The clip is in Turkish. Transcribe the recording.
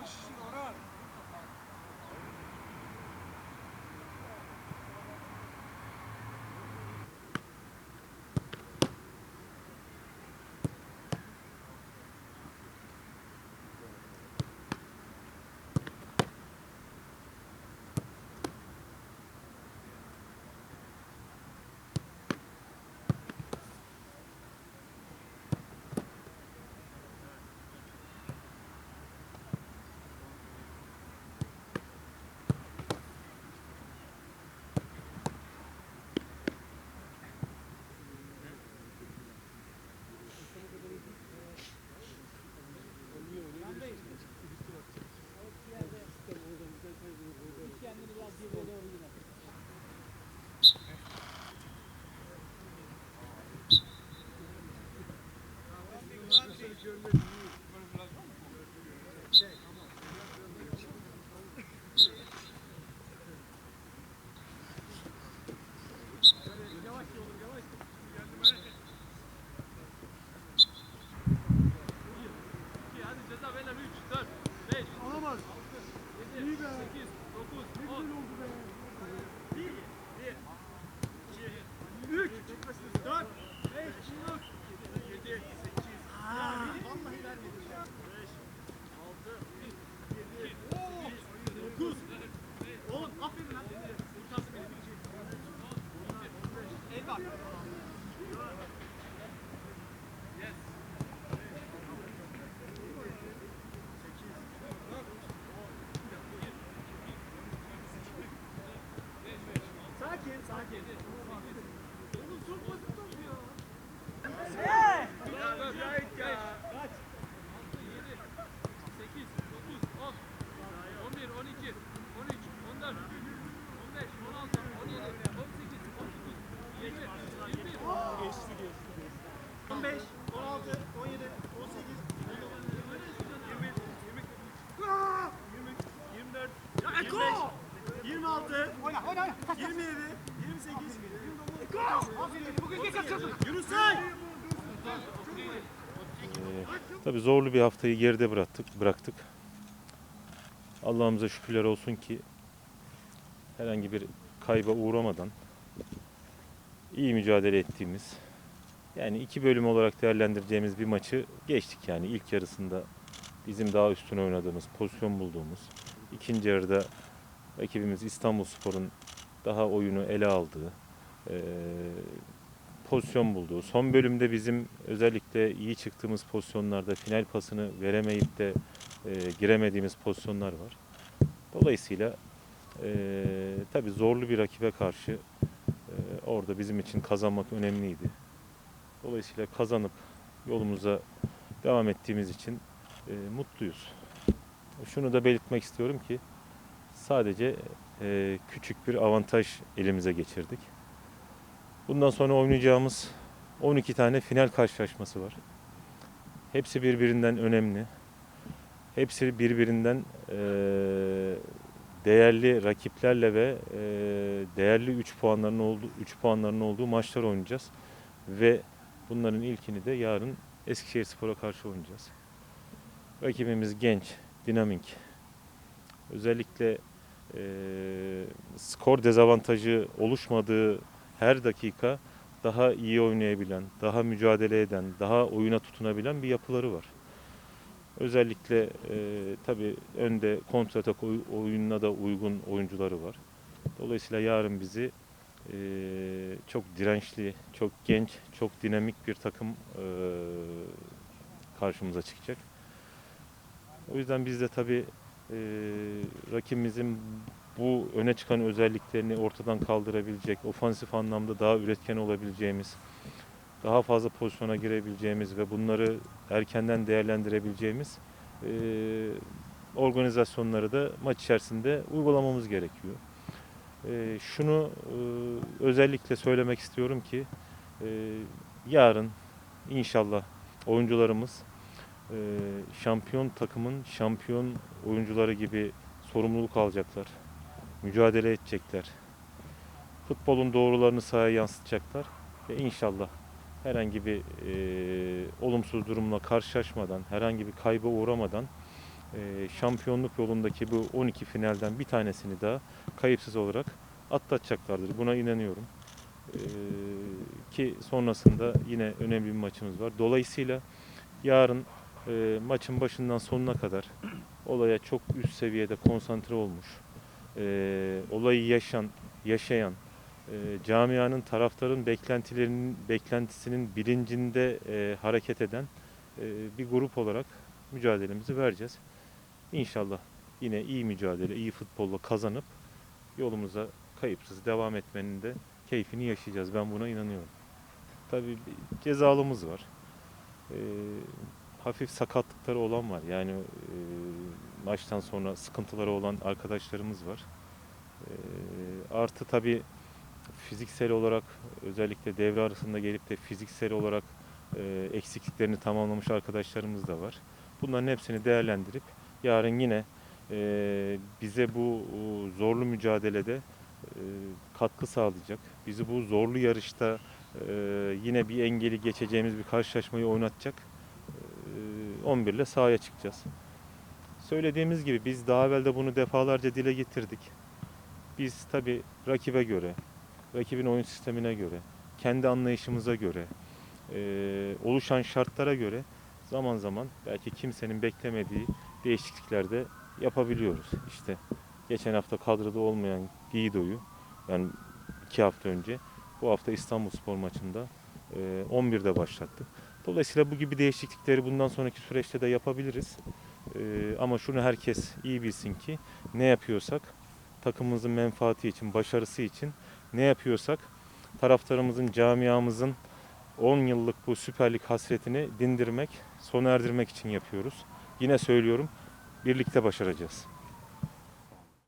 아, 시간은 15, 16, 17, 29, Yunus say! Tabii zorlu bir haftayı geride bıraktık. bıraktık. Allah'ımıza şükürler olsun ki herhangi bir kayba uğramadan iyi mücadele ettiğimiz yani iki bölüm olarak değerlendireceğimiz bir maçı geçtik yani ilk yarısında bizim daha üstün oynadığımız, pozisyon bulduğumuz, ikinci yarıda rakibimiz İstanbulspor'un daha oyunu ele aldığı, eee, pozisyon bulduğu, son bölümde bizim özellikle iyi çıktığımız pozisyonlarda final pasını veremeyip de eee, giremediğimiz pozisyonlar var. Dolayısıyla eee tabii zorlu bir rakibe karşı eee, orada bizim için kazanmak önemliydi. Dolayısıyla kazanıp yolumuza devam ettiğimiz için eee, mutluyuz. Şunu da belirtmek istiyorum ki sadece eee, küçük bir avantaj elimize geçirdik. Bundan sonra oynayacağımız 12 tane final karşılaşması var. Hepsi birbirinden önemli. Hepsi birbirinden eee, değerli rakiplerle ve eee, değerli 3 puanların olduğu 3 puanların olduğu maçlar oynayacağız ve bunların ilkini de yarın Eskişehirspor'a karşı oynayacağız. Rakibimiz genç, dinamik. Özellikle eee, skor dezavantajı oluşmadığı her dakika daha iyi oynayabilen, daha mücadele eden, daha oyuna tutunabilen bir yapıları var. Özellikle e, tabii önde kontratak oy- oyununa da uygun oyuncuları var. Dolayısıyla yarın bizi e, çok dirençli, çok genç, çok dinamik bir takım e, karşımıza çıkacak. O yüzden biz de tabii e, rakibimizin bu öne çıkan özelliklerini ortadan kaldırabilecek, ofansif anlamda daha üretken olabileceğimiz, daha fazla pozisyona girebileceğimiz ve bunları erkenden değerlendirebileceğimiz e, organizasyonları da maç içerisinde uygulamamız gerekiyor. E, şunu e, özellikle söylemek istiyorum ki e, yarın inşallah oyuncularımız e, şampiyon takımın şampiyon oyuncuları gibi sorumluluk alacaklar mücadele edecekler. Futbolun doğrularını sahaya yansıtacaklar ve inşallah herhangi bir e, olumsuz durumla karşılaşmadan, herhangi bir kayba uğramadan e, şampiyonluk yolundaki bu 12 finalden bir tanesini daha kayıpsız olarak atlatacaklardır. Buna inanıyorum. E, ki sonrasında yine önemli bir maçımız var. Dolayısıyla yarın e, maçın başından sonuna kadar olaya çok üst seviyede konsantre olmuş, e, olayı yaşan, yaşayan, e, camianın taraftarın beklentilerinin beklentisinin bilincinde e, hareket eden e, bir grup olarak mücadelemizi vereceğiz. İnşallah yine iyi mücadele, iyi futbolla kazanıp yolumuza kayıpsız devam etmenin de keyfini yaşayacağız. Ben buna inanıyorum. Tabii cezalımız var. E, hafif sakatlıkları olan var. Yani e, maçtan sonra sıkıntıları olan arkadaşlarımız var. E, artı tabii fiziksel olarak özellikle devre arasında gelip de fiziksel olarak e, eksikliklerini tamamlamış arkadaşlarımız da var. Bunların hepsini değerlendirip yarın yine e, bize bu zorlu mücadelede e, katkı sağlayacak. Bizi bu zorlu yarışta e, yine bir engeli geçeceğimiz bir karşılaşmayı oynatacak. E, 11 ile sahaya çıkacağız. Söylediğimiz gibi biz daha evvel de bunu defalarca dile getirdik. Biz tabi rakibe göre, rakibin oyun sistemine göre, kendi anlayışımıza göre, e, oluşan şartlara göre zaman zaman belki kimsenin beklemediği değişiklikler de yapabiliyoruz. İşte geçen hafta kadroda olmayan Gido'yu yani iki hafta önce bu hafta İstanbul Spor maçında e, 11'de başlattık. Dolayısıyla bu gibi değişiklikleri bundan sonraki süreçte de yapabiliriz. E, ama şunu herkes iyi bilsin ki ne yapıyorsak takımımızın menfaati için, başarısı için ne yapıyorsak taraftarımızın, camiamızın 10 yıllık bu Süper Lig hasretini dindirmek, sona erdirmek için yapıyoruz. Yine söylüyorum, birlikte başaracağız.